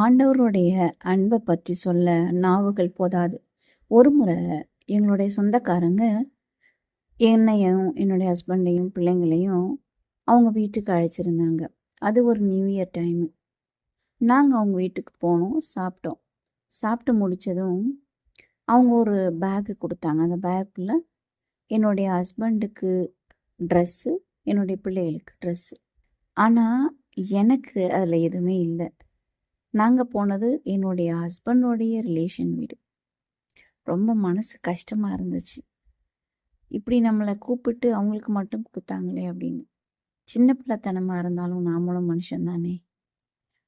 ஆண்டவருடைய அன்பை பற்றி சொல்ல நாவுகள் போதாது. ஒரு முறை எங்களுடைய சொந்தக்காரங்க என்னையும், என்னுடைய ஹஸ்பண்டையும், பிள்ளைங்களையும் அவங்க வீட்டுக்கு அழைச்சிருந்தாங்க. அது ஒரு நியூ இயர் டைமு. நாங்கள் அவங்க வீட்டுக்கு போனோம், சாப்பிட்டோம். சாப்பிட்டு முடிச்சதும், அவங்க ஒரு பேக்கு கொடுத்தாங்க அந்த பேக்குள்ள என்னுடைய ஹஸ்பண்டுக்கு ட்ரெஸ்ஸு, என்னுடைய பிள்ளைகளுக்கு ட்ரெஸ்ஸு. ஆனால் எனக்கு அதில் எதுவுமே இல்லை நாங்கள் போனது என்னுடைய ஹஸ்பண்டோடைய ரிலேஷன் வீடு. ரொம்ப மனசு கஷ்டமாக இருந்துச்சு. இப்படி நம்மளை கூப்பிட்டு அவங்களுக்கு மட்டும் கொடுத்தாங்களே அப்படின்னு. சின்ன பிள்ளைத்தனமாக இருந்தாலும் நாமளும் மனுஷன் தானே!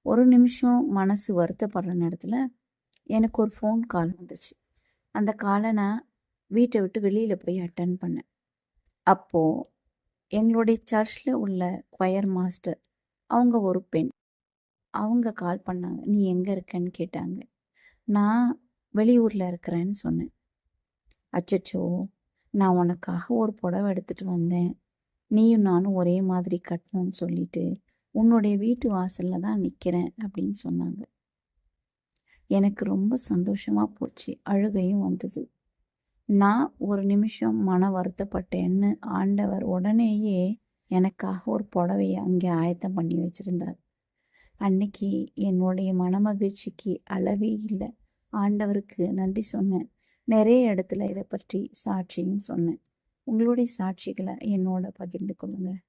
ஒரு நிமிஷம் மனசு வருத்தப்படுற நேரத்தில் எனக்கு ஒரு ஃபோன் கால் வந்துச்சு. அந்த காலை நான் வீட்டை விட்டு வெளியில் போய் அட்டன் பண்ணேன். அப்போது எங்களுடைய சர்ச்சில் உள்ள கொயர் மாஸ்டர், அவங்க ஒரு பெண். அவங்க கால் பண்ணாங்க. "நீ எங்கே இருக்கன்னு?" கேட்டாங்க. நான் வெளியூரில் இருக்கிறேன்னு சொன்னேன். "அச்சச்சோ! நான் உனக்காக ஒரு புடவ எடுத்துட்டு வந்தேன். நீயும் நானும் ஒரே மாதிரி கட்டணும்னு சொல்லிட்டு, உன்னுடைய வீட்டு வாசலில் தான் நிற்கிறேன் அப்படின்னு சொன்னாங்க. எனக்கு ரொம்ப சந்தோஷமாக போச்சு. அழுகையும் வந்தது. நான் ஒரு நிமிஷம் மன வருத்தப்பட்டேன்னு ஆண்டவர் உடனேயே எனக்காக ஒரு புடவைய அங்கே ஆயத்தம் பண்ணி வச்சுருந்தார் அன்னைக்கு என்னுடைய மனமகிழ்ச்சிக்கு அளவே இல்லை ஆண்டவருக்கு நன்றி சொன்னேன். நிறைய இடத்துல இதை பற்றி சாட்சியும் சொன்னேன். உங்களுடைய சாட்சிகளை என்னோட பகிர்ந்து கொள்ளுங்கள்